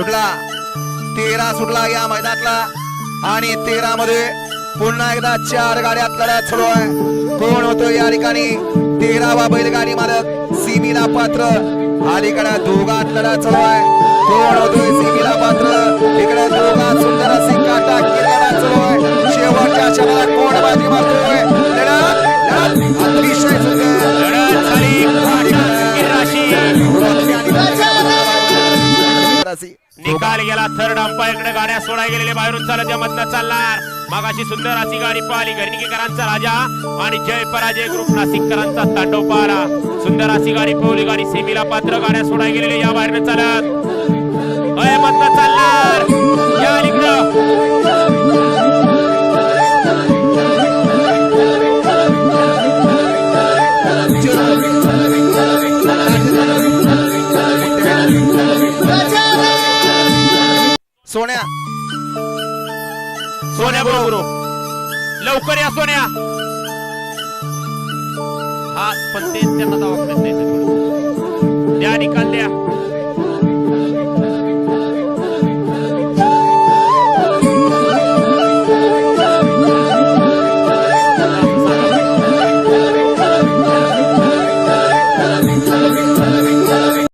सुटला. तेरा सुटला या मैदानातला. आणि तेरा मध्ये पुन्हा एकदा चार गाड्यात लढत सुरू आहे. कोण होतो या ठिकाणी? तेरावा बैलगाडी मालक सीमीला पात्र. अलीकडे दोघात लढत सुरू आहे. कोण होतो? निकाल गेला. थर्ड अंपायरकडे गाड्या सोडा गेलेले बाहेरून चालत या मधनं चालणार. मागाशी सुंदर अशी गाडी पाहिली. घरणीकरांचा राजा आणि जय पराजय ग्रुप नाशिककरांचा तांडव पाहला सुंदर अशी गाडी पवली गाडी सेमीला पात्र. गाड्या सोडा गेलेले या बाहेरनं चालत. अय मधनं चालणार सोन्या. सोन्या बरोबर लवकर या सोन्या. हा पण ते त्यांना दवाखान्यात नाही द्या निकाल द्या.